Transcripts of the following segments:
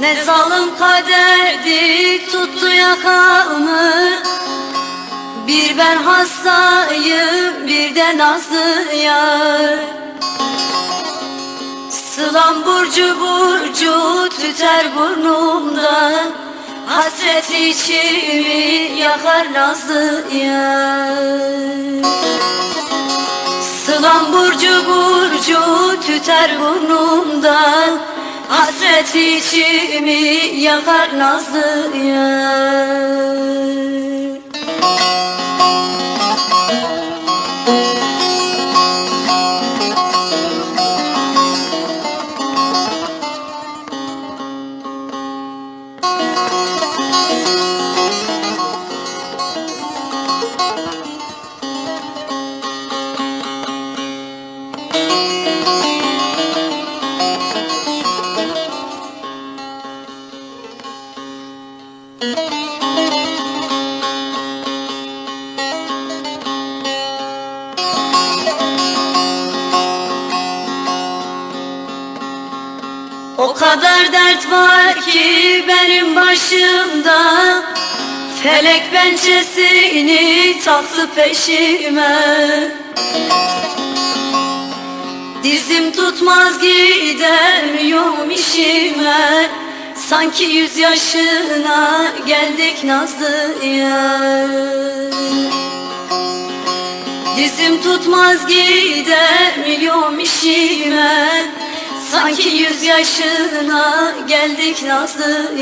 Ne zalim kaderdi tuttu yakamı. Bir ben hastayım bir de nazlı yar. Sılam burcu burcu tüter burnumda. Hasret içimi yakar nazlı yar. Sılam burcu burcu tüter burnumda Hasret içimi yakar nazlı yar O kadar dert var ki benim başımda. Felek pençesini taktı peşime. Dizim tutmaz gidemiyorum işime. Sanki yüz yaşına geldik nazlı yar Dizim tutmaz gidemiyorum işime Sanki yüz yaşına geldik nazlı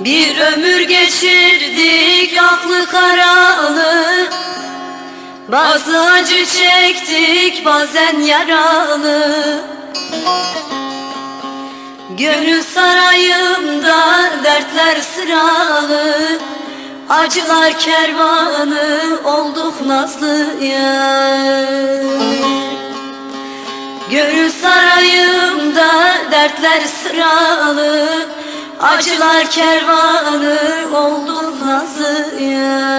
Bir ömür geçirdik aklı karalı. Bazı acı çektik bazen yaralı. Gönül sarayımda dertler sıralı. Acılar kervanı olduk nazlı yar Gönül sarayımda dertler sıralı Acılar kervanı oldu Nazlı'ya.